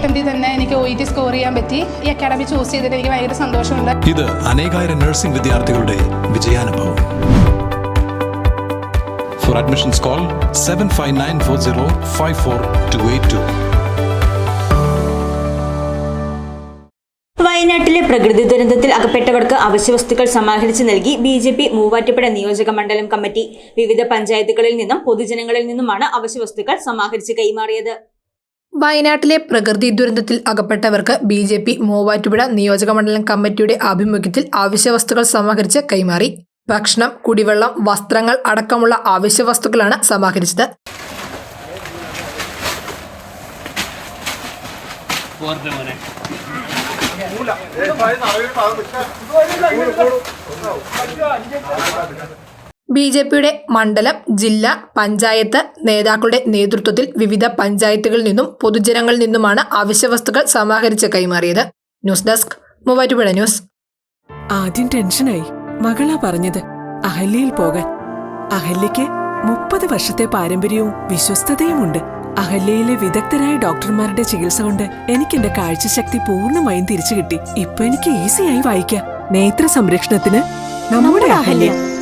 അറ്റംപ്റ്റിൽ തന്നെ എനിക്ക് O E T score ചെയ്യാൻ പറ്റി. ഈ അക്കാഡമി ചൂസ് ചെയ്തിട്ട് എനിക്ക് ഭയങ്കര സന്തോഷമുണ്ട്. ഇത് അനേകായിരം നഴ്സിംഗ് വിദ്യാർത്ഥികളുടെ വിജയാനുഭവം. For admissions call seven five nine four zero five four two eight two വയനാട്ടിലെ പ്രകൃതി ദുരന്തത്തിൽ അകപ്പെട്ടവർക്ക് അവശ്യവസ്തുക്കൾ സമാഹരിച്ച് നൽകി ബി ജെ പി മൂവാറ്റുപുഴ നിയോജക മണ്ഡലം കമ്മിറ്റി. വിവിധ പഞ്ചായത്തുകളിൽ നിന്നും പൊതുജനങ്ങളിൽ നിന്നുമാണ് അവശ്യവസ്തുക്കൾ സമാഹരിച്ച് കൈമാറിയത്. വയനാട്ടിലെ പ്രകൃതി ദുരന്തത്തിൽ അകപ്പെട്ടവർക്ക് ബി ജെ പി മൂവാറ്റുപുഴ നിയോജകമണ്ഡലം കമ്മിറ്റിയുടെ ആഭിമുഖ്യത്തിൽ ആവശ്യവസ്തുക്കൾ സമാഹരിച്ച് കൈമാറി. ഭക്ഷണം കുടിവെള്ളം വസ്ത്രങ്ങൾ അടക്കമുള്ള ആവശ്യവസ്തുക്കളാണ് സമാഹരിച്ചത്. ബി ജെ പിയുടെ മണ്ഡലം ജില്ല പഞ്ചായത്ത് നേതാക്കളുടെ നേതൃത്വത്തിൽ വിവിധ പഞ്ചായത്തുകളിൽ നിന്നും പൊതുജനങ്ങളിൽ നിന്നുമാണ് ആവശ്യവസ്തുക്കൾ സമാഹരിച്ച് കൈമാറിയത്. News desk Muvattupuzha news. ആദ്യം ടെൻഷനായി. മകളാ പറഞ്ഞത് അഹല്യയിൽ പോകാൻ. അഹല്യയ്ക്ക് മുപ്പത് വർഷത്തെ പാരമ്പര്യവും വിശ്വസ്തതയുമുണ്ട്. അഹല്യയിലെ വിദഗ്ധരായ ഡോക്ടർമാരുടെ ചികിത്സ കൊണ്ട് എനിക്ക് എന്റെ കാഴ്ചശക്തി പൂർണമായും തിരിച്ചു കിട്ടി ഇപ്പൊ എനിക്ക് ഈസിയായി വായിക്കാം. നേത്ര സംരക്ഷണത്തിന് നമ്മുടെ Ahalya.